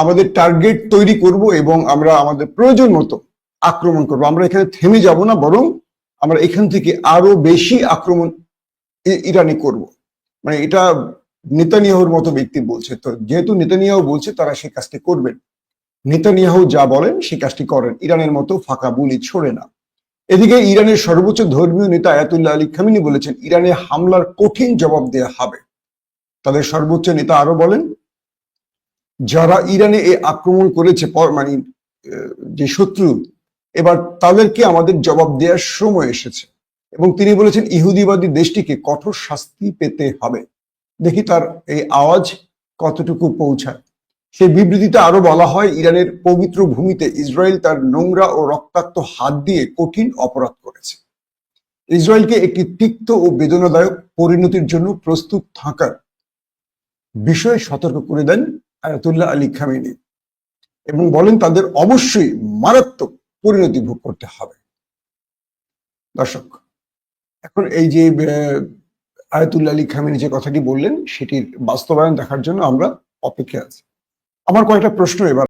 আমাদের টার্গেট তৈরি করব এবং আমরা আমাদের প্রয়োজন মতো আক্রমণ করব। আমরা এখানে থেমে যাব না, বরং আমরা এখান থেকে আরও বেশি আক্রমণ ইরানি করব। মানে এটা নেতানিয়াহুর মতো ব্যক্তি বলছে। তো যেহেতু নেতানিয়াহু বলছে, তারা সেই কাজটি করবেন। নেতানিয়াহু যা বলেন, সেই কাজটি করেন। ইরানের মতো ফাঁকা বুলি ছড়ে না। এদিকে ইরানের সর্বোচ্চ ধর্মীয় নেতা আয়াতুল্লাহ আলী খামিনি বলেছেন, ইরানে হামলার কঠিন জবাব দেওয়া হবে। তাদের সর্বোচ্চ নেতা আরও বলেন যারা ইরানে এই আক্রমণ করেছে মানে যে শত্রু, এবার তাদেরকে আমাদের জবাব দেওয়ার সময় এসেছে। এবং তিনি বলেছেন, ইহুদিবাদী দেশটিকে কঠোর শাস্তি পেতে হবে। দেখি তার এই আওয়াজ কতটুকু পৌঁছায়। সেই বিবৃতিতে আরও বলা হয়, ইরানের পবিত্র ভূমিতে ইসরায়েল তার নোংরা ও রক্তাক্ত হাত দিয়ে কঠিন অপরাধ করেছে। ইসরায়েলকে একটি তিক্ত ও বেদনাদায়ক পরিণতির জন্য প্রস্তুত থাকার বিষয়ে সতর্ক করে দেন আয়াতুল্লাহ আলী খামিনি। এবং বলেন তাদের অবশ্যই মারাত্মক পরিণতি ভোগ করতে হবে। দর্শক, এখন এই যে আয়াতুল্লাহ আলী খামেনি যে কথাটি বললেন, সেটির বাস্তবায়ন দেখার জন্য আমরা অপেক্ষায় আছি। আমার কয়েকটা প্রশ্ন এবার